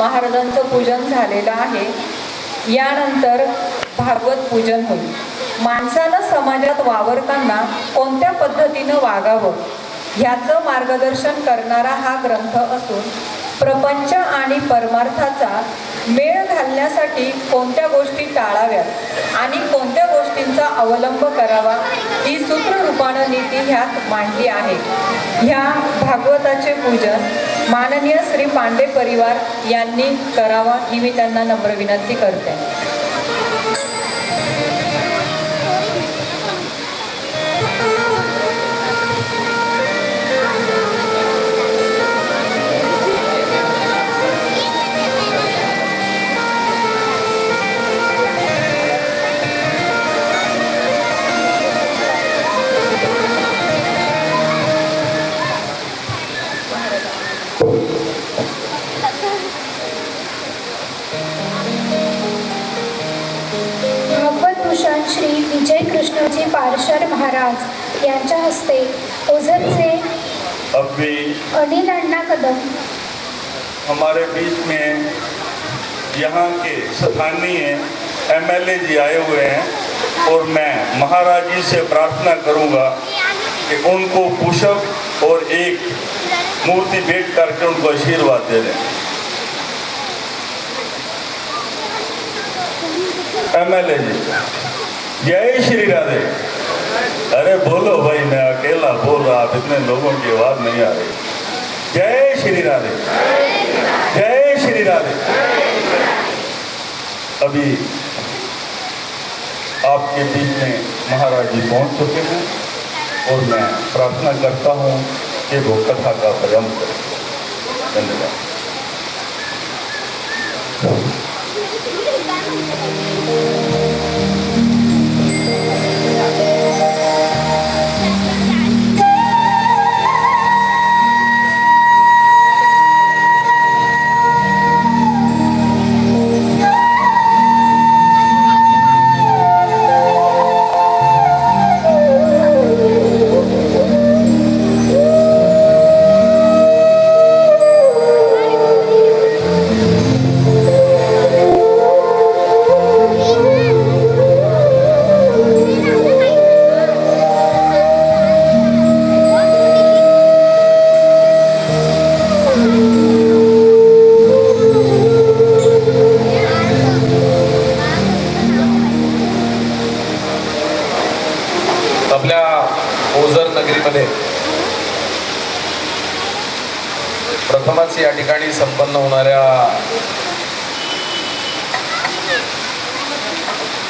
महाराजांचं पूजन झालेलं आहे. यानंतर भागवत पूजन होईल. माणसानं समाजात वावरताना कोणत्या पद्धतीनं वागावं? ह्याचं मार्गदर्शन करणारा हा ग्रंथ असून प्रपंच आणि परमार्थाचा मेळ घालण्यासाठी कोणत्या गोष्टी टाळाव्यात आणि कोणत्या गोष्टींचा अवलंब करावा ही सूत्ररूपानं नीती ह्यात मांडली आहे. ह्या भागवताचे पूजन माननीय श्री पांडे परिवार यांनी करावा ही मी त्यांना नम्र विनंती करते. श्री विजय कृष्णजी पारशर महाराज यांच्या हस्ते ओझरचे अब भी अनिल अण्णा कदम. हमारे बीच में यहाँ के स्थानीय एमएलए जी आए हुए हैं और मैं महाराज जी से प्रार्थना करूँगा कि उनको पुशअप और एक मूर्ति भेंट करके उनको आशीर्वाद दे दें। एमएलए जी। जय श्री राधे। अरे बोलो भाई मैं अकेला बोल रहा आप इतने लोगों की आवाज नहीं आ रही। जय श्री राधे। जय श्री राधे। अभी आपके बीच में महाराज जी पहुंच चुके हैं और मैं प्रार्थना करता हूं कि वो कथा का प्रारंभ करें। धन्यवाद। आपल्या ओझर नगरीमध्ये प्रथमच या ठिकाणी संपन्न होणाऱ्या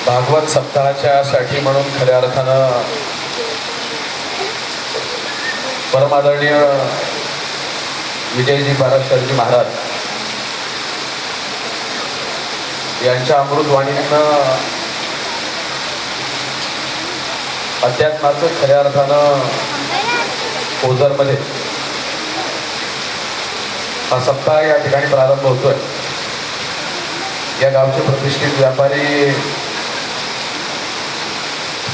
भागवत सप्ताहाच्या साठी म्हणून खऱ्या अर्थानं परमादरणीय विजयजी पराशरजी महाराज यांच्या अमृतवाणीनं अध्यात्माचं खऱ्या अर्थानं ओझरमध्ये. हा सप्ताह या ठिकाणी प्रारंभ होतोय. या गावचे प्रतिष्ठित व्यापारी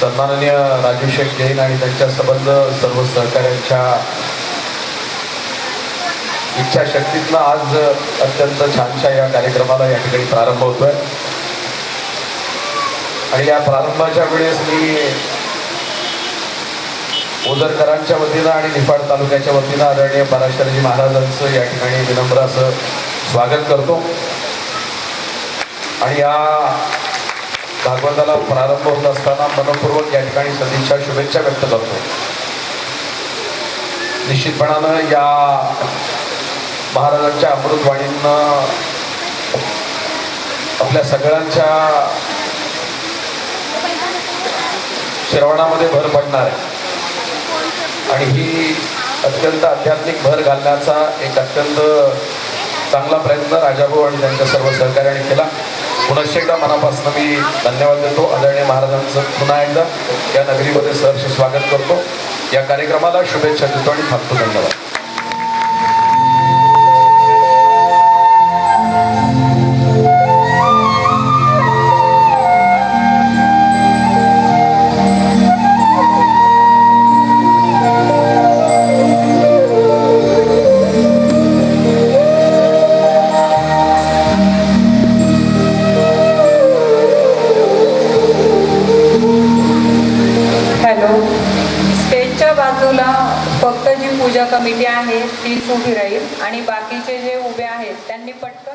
सन्माननीय राजू शेख जैन आणि त्यांच्या संबंध सर्व सहकाऱ्यांच्या इच्छाशक्तीतनं आज अत्यंत छानशा या कार्यक्रमाला या ठिकाणी प्रारंभ होतोय. आणि या प्रारंभाच्या वेळेस मी ओझरकरांच्या वतीनं आणि निफाड तालुक्याच्या वतीनं आदरणीय पराशरजी महाराजांचं या ठिकाणी विनम्र असं स्वागत करतो. आणि या भागवताला प्रारंभ होत असताना मनपूर्वक या ठिकाणी सदिच्छा शुभेच्छा व्यक्त करतो. निश्चितपणानं या महाराजांच्या अमृतवाणींना आपल्या सगळ्यांच्या श्रवणामध्ये भर पडणार आहे. आणि ही अत्यंत आध्यात्मिक भर घालण्याचा एक अत्यंत चांगला प्रयत्न राजाभाऊ आणि त्यांच्या सर्व सहकार्याने केला. पुनश्च एकदा मनापासून मी धन्यवाद देतो. आदरणीय महाराजांचं पुन्हा एकदा या नगरीमध्ये सहर्ष स्वागत करतो. या कार्यक्रमाला शुभेच्छा देतो आणि थांबतो. धन्यवाद. कमिटी आहे तीच उभी राहील. आणि बाकीचे जे उभे आहेत त्यांनी पट